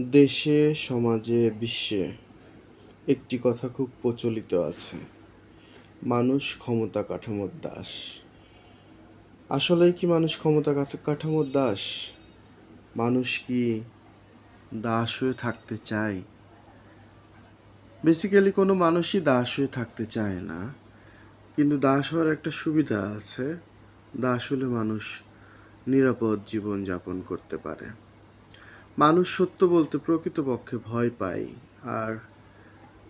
দেশে, সমাজে, বিশ্বে একটি কথা খুব প্রচলিত আছে। মানুষ ক্ষমতা কাঠামোর দাস। আসলে কি মানুষ ক্ষমতা কাঠ- কাঠামোর দাস? মানুষ কি দাস হয়ে থাকতে চায়? বেসিক্যালি কোনো মানুষই দাস হয়ে থাকতে চায় না। কিন্তু দাস হওয়ার একটা সুবিধা আছে। দাস হলে মানুষ নিরাপদ জীবন যাপন করতে পারে। মানুষ সত্য বলতে প্রকৃতপক্ষে ভয় পায়। আর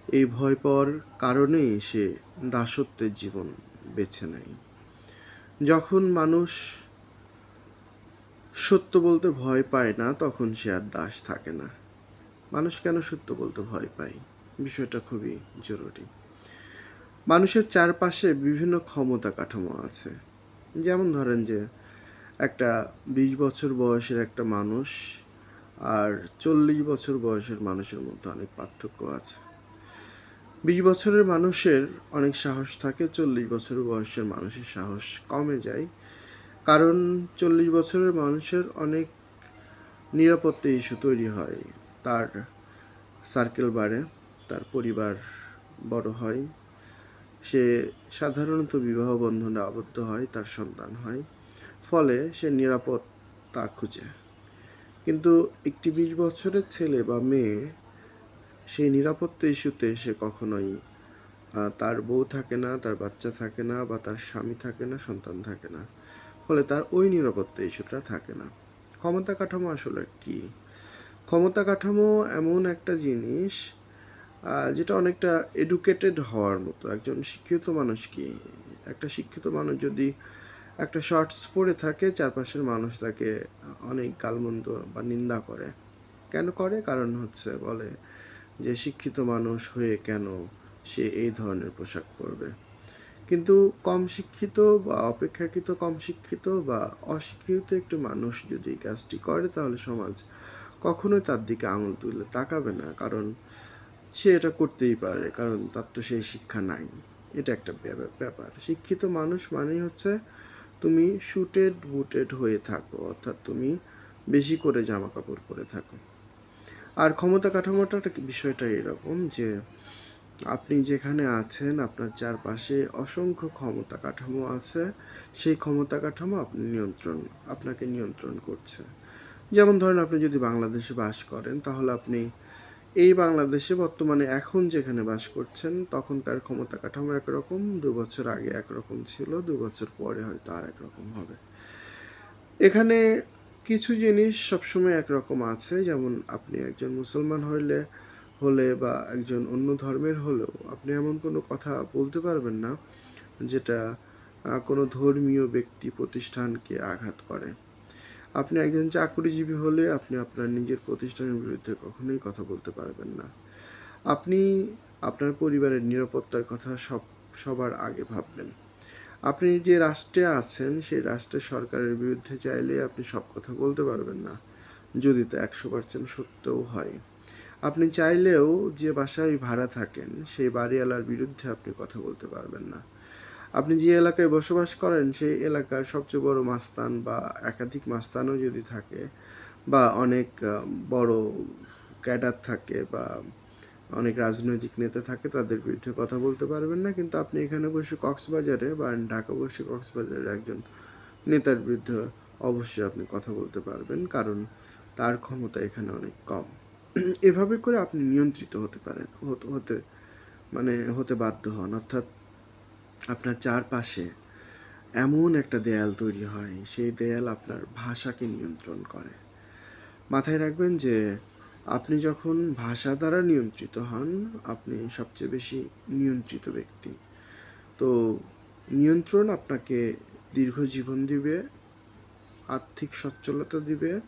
এই ভয় পাওয়ার কারণেই সে দাসত্বের জীবন বেছে নেয়। যখন মানুষ সত্য বলতে ভয় পায় না, তখন সে আর দাস থাকে না। মানুষ কেন সত্য বলতে ভয় পায়? বিষয়টা খুবই জরুরি। মানুষের চারপাশে বিভিন্ন ক্ষমতা কাঠামো আছে। যেমন ধরেন যে, একটা বিশ বছর বয়সের একটা মানুষ আর চল্লিশ বছর বয়সের মানুষের মধ্যে অনেক পার্থক্য আছে। বিশ বছরের মানুষের অনেক সাহস থাকে, চল্লিশ বছর বয়সের মানুষের সাহস কমে যায়। কারণ চল্লিশ বছরের মানুষের অনেক নিরাপত্তা ইস্যু তৈরি হয়। তার সার্কেল বাড়ে, তার পরিবার বড় হয়। সে সাধারণত বিবাহ বন্ধনে আবদ্ধ হয়, তার সন্তান হয়। ফলে সে নিরাপত্তা খুঁজে। কিন্তু একটি বিশ বছরের ছেলে বা মেয়ে, সেই নিরাপত্তা ইস্যুতে সে কখনোই তার বউ থাকে না, তার বাচ্চা থাকে না বা তার স্বামী থাকে না, সন্তান থাকে না। ফলে তার ওই নিরাপত্তা ইস্যুটা থাকে না। ক্ষমতা কাঠামো আসলে কি? ক্ষমতা কাঠামো এমন একটা জিনিস যেটা অনেকটা এডুকেটেড হওয়ার মতো। একজন শিক্ষিত মানুষ কি? একটা শিক্ষিত মানুষ যদি একটা শর্টস পরে থাকে, চারপাশের মানুষ তাকে অনেক গালমন্দ বা নিন্দা করে। কেন করে? কারণ হচ্ছে বলে যে শিক্ষিত মানুষ হয়ে কেন সে এই ধরনের পোশাক পরবে? কিন্তু কম শিক্ষিত বা অপেক্ষাকৃত কম শিক্ষিত বা অশিক্ষিত একটি মানুষ যদি কাজটি করে, তাহলে সমাজ কখনোই তার দিকে আঙুল তুলে তাকাবে না। কারণ সে এটা করতেই পারে, কারণ তার তো সেই শিক্ষা নাই। এটা একটা ব্যাপার। শিক্ষিত মানুষ মানেই হচ্ছে তুমি শুটেড বুটেড হয়ে থাকো, অর্থাৎ তুমি বেশি করে জামা কাপড় পরে থাকো। আর ক্ষমতা কাঠামোটা বিষয়টা এরকম যে, আপনি যেখানে আছেন, আপনার চারপাশে অসংখ্য ক্ষমতা কাঠামো আছে, সেই ক্ষমতা কাঠামো আপনি নিয়ন্ত্রণ, আপনাকে নিয়ন্ত্রণ করছে। যেমন ধরেন আপনি যদি বাংলাদেশে বাস করেন, তাহলে আপনি এই বাংলাদেশে বর্তমানে এখন যেখানে বাস করছেন, তখনকার ক্ষমতা কাঠামো একরকম, দু বছর আগে একরকম ছিল, দু বছর পরে হয়তো আর একরকম হবে। এখানে কিছু জিনিস সবসময় একরকম আছে, যেমন আপনি একজন মুসলমান হইলে, হলে বা একজন অন্য ধর্মের হলেও আপনি এমন কোনো কথা বলতে পারবেন না, যেটা কোনো ধর্মীয় ব্যক্তি প্রতিষ্ঠানকে আঘাত করে। আপনি একজন চাকরিজীবী হলে আপনি আপনার নিজের প্রতিষ্ঠানের বিরুদ্ধে কখনোই কথা বলতে পারবেন না। আপনি আপনার পরিবারের নিরাপত্তার কথা সব, সবার আগে ভাববেন। আপনি যে রাষ্ট্রে আছেন, সেই রাষ্ট্রের সরকারের বিরুদ্ধে চাইলে আপনি সব কথা বলতে পারবেন না, যদি তা একশো পার্সেন্ট সত্যও হয়। আপনি চাইলেও যে বাসায় ভাড়া থাকেন, সেই বাড়িওয়ালার বিরুদ্ধে আপনি কথা বলতে পারবেন না। আপনি যে এলাকায় বসবাস করেন, সেই এলাকার সবচেয়ে বড় মাস্তান বা একাধিক মাস্তানও যদি থাকে বা অনেক বড় ক্যাডার থাকে বা অনেক রাজনৈতিক নেতা থাকে, তাদের বিরুদ্ধে কথা বলতে পারবেন না। কিন্তু আপনি এখানে বসে কক্সবাজারে বা ঢাকা বসে কক্সবাজারের একজন নেতার বিরুদ্ধে অবশ্যই আপনি কথা বলতে পারবেন, কারণ তার ক্ষমতা এখানে অনেক কম। এভাবে করে আপনি নিয়ন্ত্রিত হতে পারেন হতে মানে হতে বাধ্য হন। অর্থাৎ আপনার চারপাশে এমন একটা দেয়াল তৈরি হয়, সেই দেয়াল আপনার ভাষাকে নিয়ন্ত্রণ করে। মাথায় রাখবেন যে, আপনি যখন ভাষা দ্বারা নিয়ন্ত্রিত হন, আপনি সবচেয়ে বেশি নিয়ন্ত্রিত ব্যক্তি। তো নিয়ন্ত্রণ আপনাকে দীর্ঘ জীবন দিবে, আর্থিক সচ্ছলতা দিবে,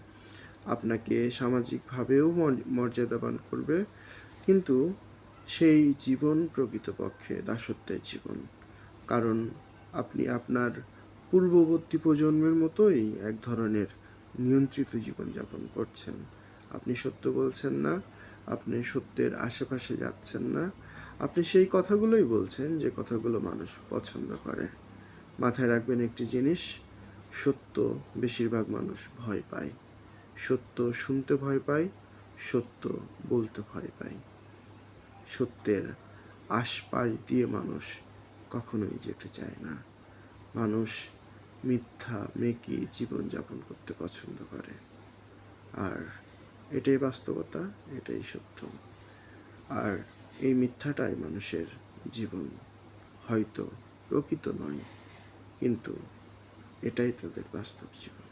আপনাকে সামাজিকভাবেও মর্যাদাবান করবে, কিন্তু সেই জীবন প্রকৃতপক্ষে দাসত্বের জীবন। কারণ আপনি আপনার পূর্ববর্তী প্রজন্মের মতোই এক ধরনের নিয়ন্ত্রিত জীবনযাপন করছেন। আপনি সত্য বলছেন না, আপনি সত্যের আশেপাশে যাচ্ছেন না। আপনি সেই কথাগুলোই বলছেন যে কথাগুলো মানুষ পছন্দ করে। মাথায় রাখবেন একটি জিনিস, সত্য বেশিরভাগ মানুষ ভয় পায়। সত্য শুনতে ভয় পায়, সত্য বলতে ভয় পায়। সত্যের আশপাশ দিয়ে মানুষ কখনোই যেতে চায় না। মানুষ মিথ্যা মেকি জীবনযাপন করতে পছন্দ করে। আর এটাই বাস্তবতা, এটাই সত্য। আর এই মিথ্যাটাই মানুষের জীবন। হয়তো প্রকৃত নয়, কিন্তু এটাই তাদের বাস্তব জীবন।